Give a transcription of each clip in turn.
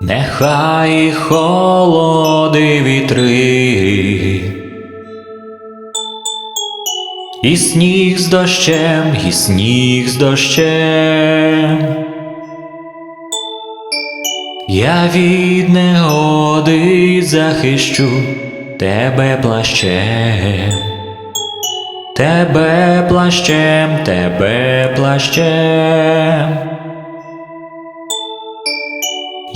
Нехай холоди вітри, і сніг з дощем, і сніг з дощем. Я від негоди захищу тебе плащем, тебе плащем, тебе плащем.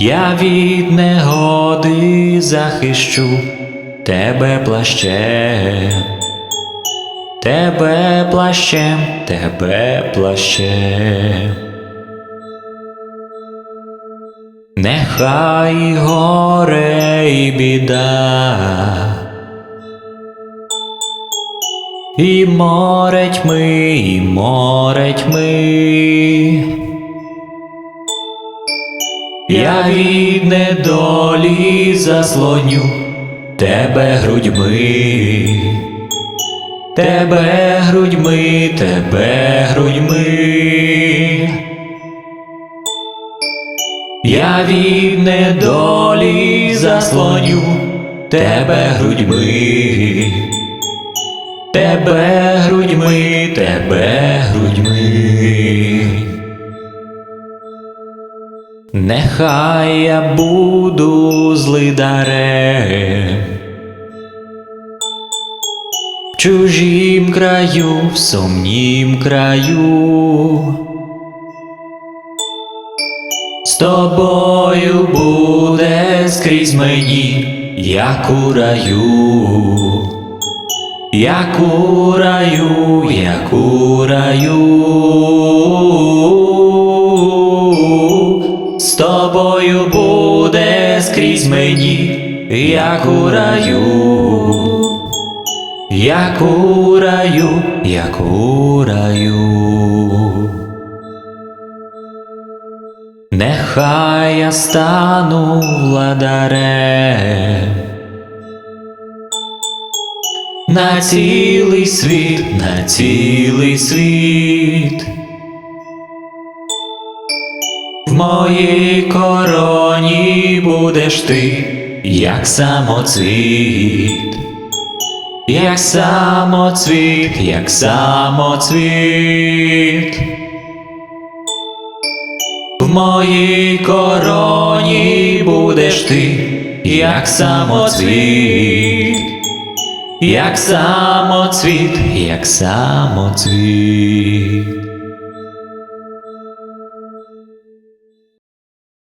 Я від негоди захищу тебе плащем, тебе плащем, тебе плащем. Нехай горе і біда, і море тьми, і море тьми. Я від недолі заслоню тебе грудьми, тебе грудьми, тебе грудьми. Я від недолі заслоню тебе грудьми, тебе грудьми, тебе грудьми. Нехай я буду злидарем в чужім краю, в сумнім краю. З тобою буде скрізь мені, як у раю, як у раю, як у раю. Буде скрізь мені, як у раю, як у раю, як у раю. Нехай я стану владарем на цілий світ, на цілий світ. В моїй будеш ти, як самоцвіт, як самоцвіт, як самоцвіт. В моїй короні будеш ти, як самоцвіт, як самоцвіт, як самоцвіт.